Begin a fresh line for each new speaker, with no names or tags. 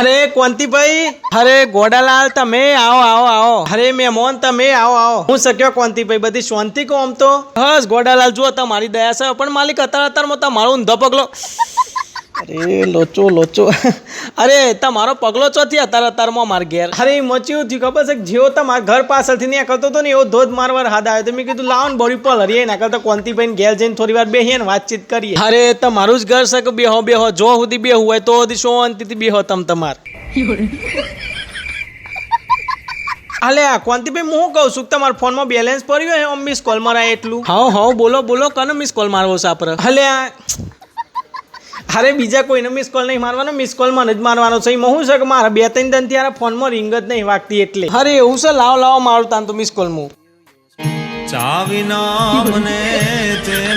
અરે કોંતીભાઈ અરે, ગોડાલાલ, તમે આવો આવો આવો. અરે, મહેમાન, તમે આવો આવો. હું શક્યો કોંતીભાઈ બધી શાંતિ કહો આમ તો. બસ, ગોડાલાલ, જુઓ, તમારી દયા છે, પણ માલિક, અત્યારે, અત્યારમાં તમારો ઊંધો પગલો. અરે લોચો લોચો. અરે તમારો પગલો ચોથી અત્યારે અત્યારમાં માર ઘેર. અરે મચ્યું થયું ખબર છે જેવો તમારા ઘર પાછળથી કરતો હતો ને એવો ધોધ મારવાર હાથ આવ્યો. તો મેં કીધું લાવો ને બોડી પર હરીએ. ના કરતા કોંતીભાઈ ઘેર જઈને થોડી વાર બેહીએ ને વાતચીત કરીએ. અરે તમારું જ ઘર છે કે બેહો બેહો. જો સુધી બેહું હોય તો સુધી શાંતિથી બેહો તમ તમાર. અલે આ કોંતીભાઈ હું કહું છું? તમારા ફોનમાં બેલેન્સ પડ્યું હોય મિસ કોલ મારા એટલું. હા હા બોલો બોલો. કનો મિસ કોલ મારવો છે આપણે હલે આ અરે બીજા કોઈને મિસ કોલ નહીં મારવાનો મિસ કોલ મને જ મારવાનો છે. એમાં શું છે કે મારા બે ત્રણ દન ત્યારે ફોનમાં રિંગ જ નહીં વાગતી એટલે. અરે એવું છે, લાવ લાવ, મારું તાન તો મિસ કોલ હું
ચાવિના મને તેલ પડે નહીં